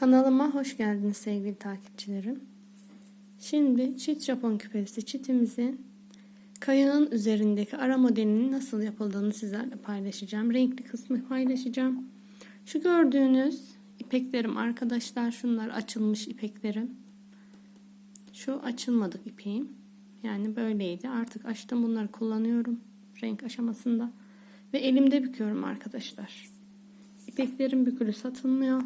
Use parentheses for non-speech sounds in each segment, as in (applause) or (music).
Kanalıma hoş geldiniz sevgili takipçilerim. Şimdi çit Japon küpesi çitimizin kayağın üzerindeki ara modelinin nasıl yapıldığını sizlerle paylaşacağım. Renkli kısmı paylaşacağım. Şu gördüğünüz ipeklerim arkadaşlar şunlar açılmış ipeklerim. Şu açılmadık ipeğim. Yani böyleydi. Artık açtım bunları kullanıyorum. Renk aşamasında. Ve elimde büküyorum arkadaşlar. İpeklerin bükülü satılmıyor.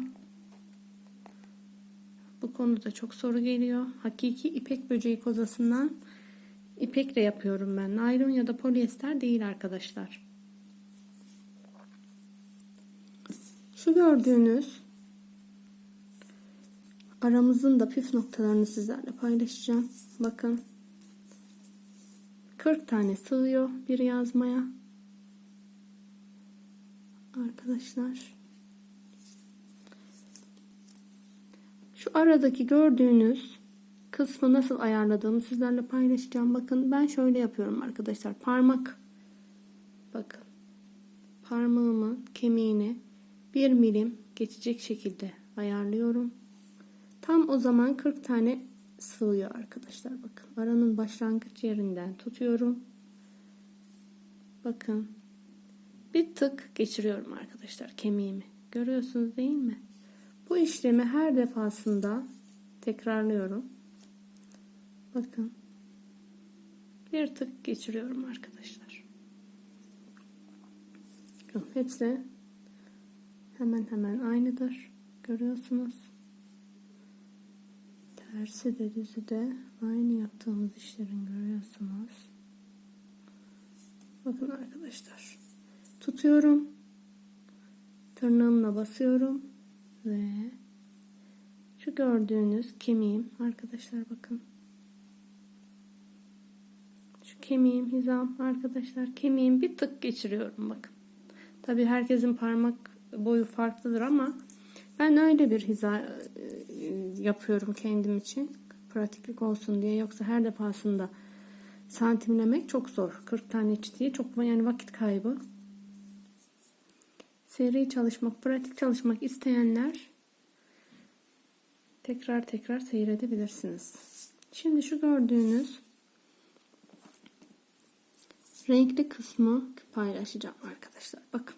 Bu konuda çok soru geliyor. Hakiki ipek böceği kozasından ipekle yapıyorum ben. Naylon ya da polyester değil arkadaşlar. Şu gördüğünüz aramızın da püf noktalarını sizlerle paylaşacağım. Bakın. 40 tane sığıyor bir yazmaya. Arkadaşlar. Şu aradaki gördüğünüz kısmı nasıl ayarladığımı sizlerle paylaşacağım. Bakın ben şöyle yapıyorum arkadaşlar. Parmak bakın. Parmağımın kemiğini bir milim geçecek şekilde ayarlıyorum. Tam o zaman 40 tane sığıyor arkadaşlar. Bakın aranın başlangıç yerinden tutuyorum. Bakın bir tık geçiriyorum arkadaşlar kemiğimi. Görüyorsunuz değil mi? Bu işlemi her defasında tekrarlıyorum. Bakın. Bir tık geçiriyorum arkadaşlar. Hepsi hemen hemen aynıdır. Görüyorsunuz. Tersi de düzü de aynı yaptığımız işlerin görüyorsunuz. Bakın arkadaşlar. Tutuyorum. Tırnağımla basıyorum ve şu gördüğünüz kemiğim arkadaşlar bakın. Şu kemiğim hizam arkadaşlar kemiğim bir tık geçiriyorum bakın. Tabi herkesin parmak boyu farklıdır ama ben öyle bir hiza e, yapıyorum kendim için. Pratiklik olsun diye yoksa her defasında santimlemek çok zor. 40 tane çitiyi çok yani vakit kaybı seri çalışmak, pratik çalışmak isteyenler tekrar tekrar seyredebilirsiniz. Şimdi şu gördüğünüz renkli kısmı paylaşacağım arkadaşlar. Bakın.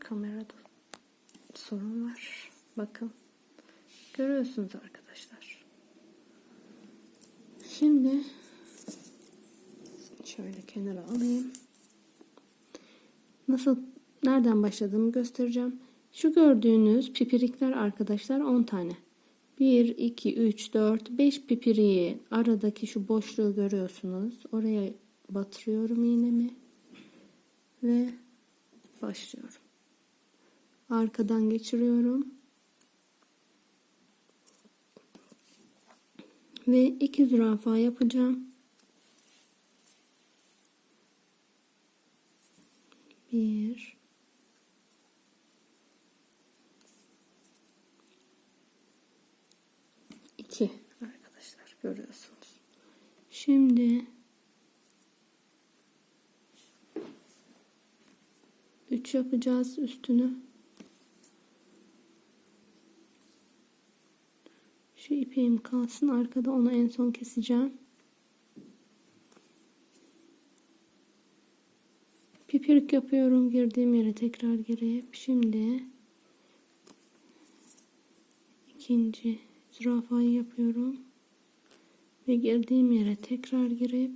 Kamerada sorun var. Bakın. Görüyorsunuz arkadaşlar. Şimdi şöyle kenara alayım. Nasıl nereden başladığımı göstereceğim. Şu gördüğünüz pipirikler arkadaşlar 10 tane. 1 2 3 4 5 pipiriği aradaki şu boşluğu görüyorsunuz. Oraya batırıyorum iğnemi ve başlıyorum. Arkadan geçiriyorum. Ve iki zürafa yapacağım. Bir. iki arkadaşlar görüyorsunuz. Şimdi üç yapacağız üstünü. Şu ipeğim kalsın. Arkada onu en son keseceğim. Pipirik yapıyorum girdiğim yere tekrar girip şimdi ikinci zürafayı yapıyorum. Ve girdiğim yere tekrar girip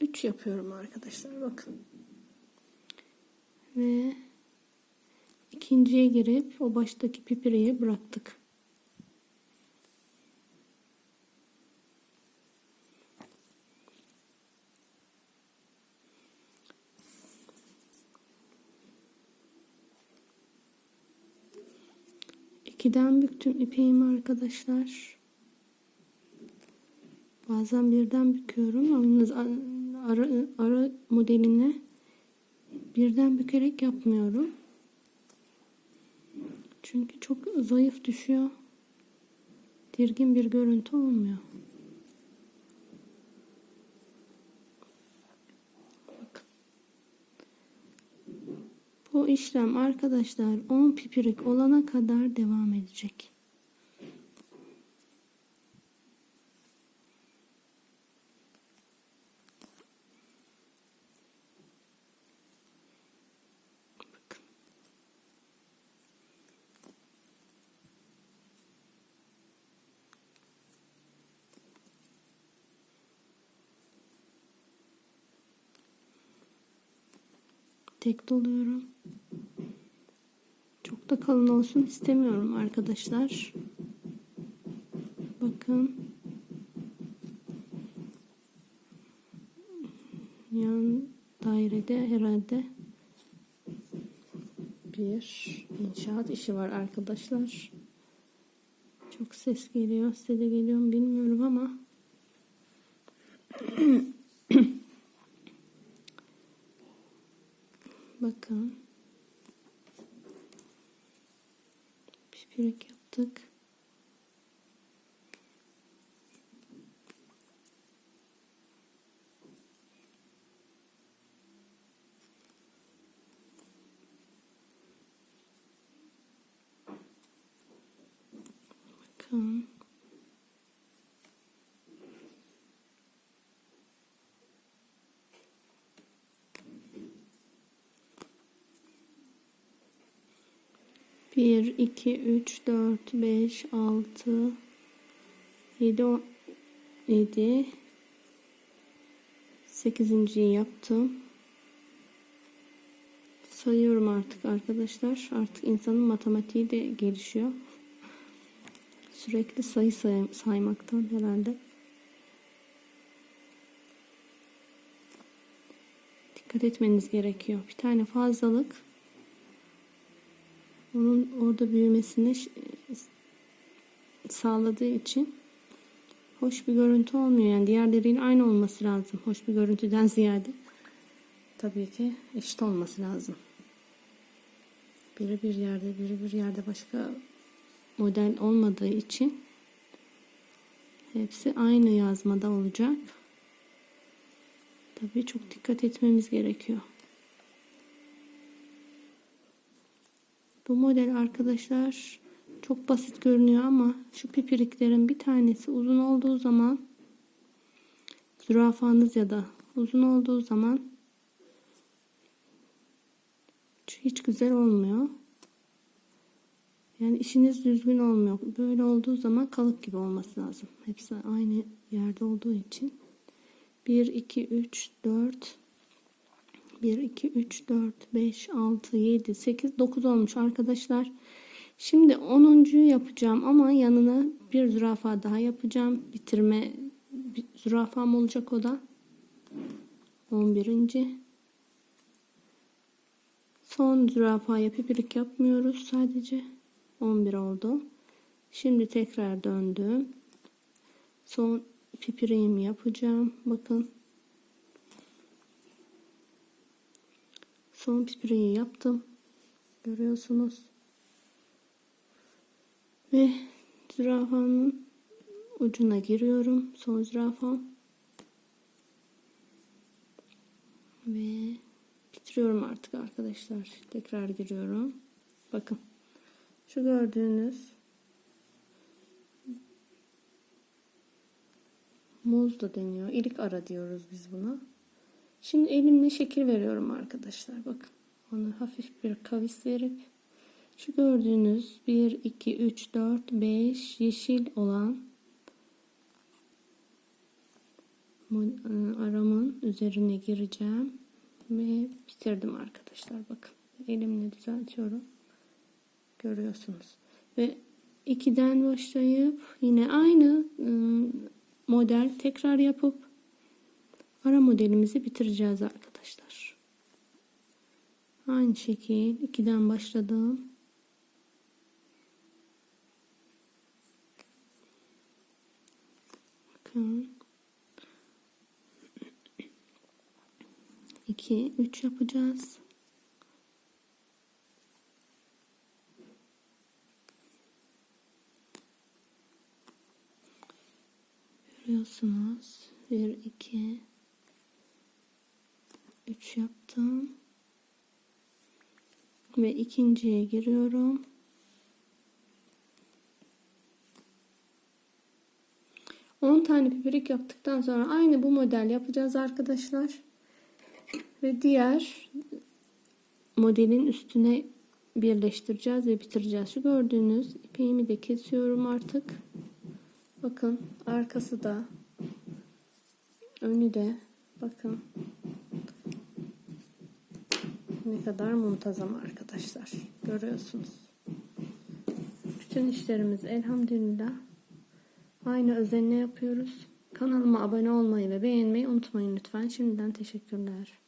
3 yapıyorum arkadaşlar bakın. Ve ikinciye girip o baştaki pipiriyi bıraktık İkiden büktüm ipeğimi arkadaşlar. Bazen birden büküyorum. Yalnız ara, ara modelini birden bükerek yapmıyorum. Çünkü çok zayıf düşüyor. Dirgin bir görüntü olmuyor. Bu işlem arkadaşlar 10 pipirik olana kadar devam edecek. Tek doluyorum. Çok da kalın olsun istemiyorum arkadaşlar. Bakın. Yan dairede herhalde bir inşaat işi var arkadaşlar. Çok ses geliyor. Size de geliyor mu bilmiyorum ama (clears throat) (laughs) bakalım. Pişpirek yaptık. Bakalım. 1, 2, 3, 4, 5, 6, 7, 10, 7, 8. yaptım. Sayıyorum artık arkadaşlar. Artık insanın matematiği de gelişiyor. Sürekli sayı say saymaktan herhalde. Dikkat etmeniz gerekiyor. Bir tane fazlalık onun orada büyümesini sağladığı için hoş bir görüntü olmuyor. Yani diğerleriyle aynı olması lazım. Hoş bir görüntüden ziyade. Tabii ki eşit olması lazım. Biri bir yerde, biri bir yerde başka model olmadığı için hepsi aynı yazmada olacak. Tabii çok dikkat etmemiz gerekiyor. Bu model arkadaşlar çok basit görünüyor ama şu pipiriklerin bir tanesi uzun olduğu zaman zürafanız ya da uzun olduğu zaman hiç güzel olmuyor. Yani işiniz düzgün olmuyor. Böyle olduğu zaman kalıp gibi olması lazım. Hepsi aynı yerde olduğu için. 1, 2, 3, 4 1, 2, 3, 4, 5, 6, 7, 8, 9 olmuş arkadaşlar. Şimdi 10. yapacağım ama yanına bir zürafa daha yapacağım. Bitirme bir zürafam olacak o da. 11. Son zürafaya pipirik yapmıyoruz sadece. 11 oldu. Şimdi tekrar döndüm. Son pipiriğimi yapacağım. Bakın. Son pipiriği yaptım. Görüyorsunuz. Ve zürafanın ucuna giriyorum. Son zürafam. Ve bitiriyorum artık arkadaşlar. Tekrar giriyorum. Bakın. Şu gördüğünüz muz da deniyor. İlik ara diyoruz biz buna. Şimdi elimle şekil veriyorum arkadaşlar. Bakın. Onu hafif bir kavis verip şu gördüğünüz 1, 2, 3, 4, 5 yeşil olan aramın üzerine gireceğim ve bitirdim arkadaşlar. Bakın elimle düzeltiyorum. Görüyorsunuz. Ve 2'den başlayıp yine aynı ıı, model tekrar yapıp ara modelimizi bitireceğiz arkadaşlar. Aynı şekil 2'den başladım. Bakın. 2 3 yapacağız. Görüyorsunuz. 1 2 3 yaptım. Ve ikinciye giriyorum. On tane pipirik yaptıktan sonra aynı bu model yapacağız arkadaşlar. Ve diğer modelin üstüne birleştireceğiz ve bitireceğiz. Şu gördüğünüz ipeğimi de kesiyorum artık. Bakın arkası da önü de bakın ne kadar muntazam arkadaşlar. Görüyorsunuz. Bütün işlerimiz elhamdülillah aynı özenle yapıyoruz. Kanalıma abone olmayı ve beğenmeyi unutmayın lütfen. Şimdiden teşekkürler.